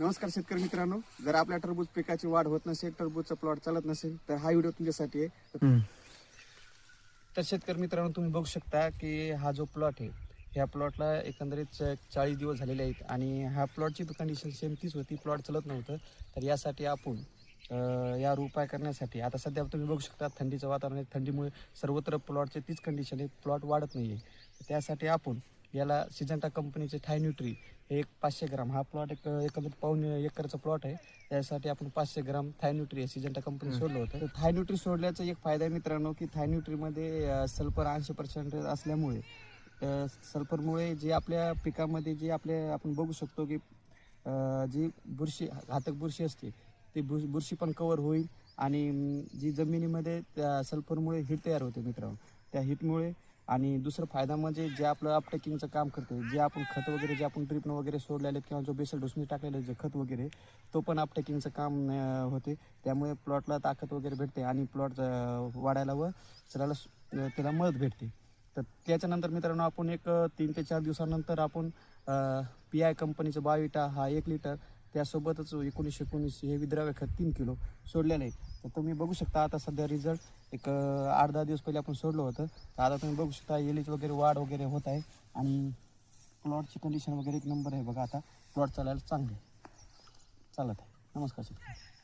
नमस्कार शेतकरी मित्रांनो. जर आपल्या टरबूज पिकाची वाढ होत नसेल टरबूजचा प्लॉट चालत नसेल तर हा व्हिडिओ तुमच्यासाठी आहे. तर शेतकरी मित्रांनो तुम्ही बघू शकता की हा जो प्लॉट आहे ह्या प्लॉटला एकंदरीत चाळीस दिवस झालेले आहेत आणि ह्या प्लॉटची कंडिशन सेम तीच होती. प्लॉट चालत नव्हतं. तर यासाठी आपण यावर उपाय करण्यासाठी आता सध्या तुम्ही बघू शकता थंडीचं वातावरण आहे. थंडीमुळे सर्वत्र प्लॉटची तीच कंडिशन आहे. प्लॉट वाढत नाही आहे त्यासाठी आपण याला सिजंटा कंपनीचे थायन्यूट्री हे एक पाचशे ग्राम. हा प्लॉट एक एकंदरीत पाऊन एकरचा प्लॉट आहे. त्यासाठी आपण पाचशे ग्राम थायन्यूट्री सिजंटा कंपनी सोडलं होतं. तर थायन्यूट्री सोडल्याचा एक फायदा आहे मित्रांनो की थायन्यूट्रीमध्ये सल्फर ऐंशी पर्सेंट असल्यामुळे सल्फरमुळे जे आपल्या पिकामध्ये जे आपले आपण बघू शकतो की जी बुरशी घातक बुरशी असते ती बुर बुरशी पण कवर होईल आणि जी जमिनीमध्ये त्या सल्फरमुळे हिट तयार होते मित्रांनो त्या हिटमुळे आणि दुसरा फायदा म्हणजे जे आपलं अपटेकिंगचं काम करते जे आपण खत वगैरे जे आपण ट्रिपनं वगैरे सोडलेले किंवा जो बेसल डोसनी टाकलेलं जे खत वगैरे तो पण अपटेकिंगचं काम होते. त्यामुळे प्लॉटला ताकद वगैरे भेटते आणि प्लॉट वाढायला व चलायला त्याला मदत भेटते. तर त्याच्यानंतर मित्रांनो आपण एक तीन ते चार दिवसानंतर आपण पी आय कंपनीचं बायोटा हा एक लिटर त्यासोबतच एकोणीसशे एकोणीस हे विद्राव्य खत तीन किलो सोडलेलं आहे. तर तुम्ही बघू शकता आता सध्या रिझल्ट एक आठ दहा दिवस पहिले आपण सोडलं होतं. तर आता तुम्ही बघू शकता एलीच वगैरे वाढ वगैरे होत आहे. आणि प्लॉटची कंडिशन वगैरे एक नंबर आहे बघा आता. प्लॉट चालायला चांगले चालत आहे. नमस्कार शेतकरी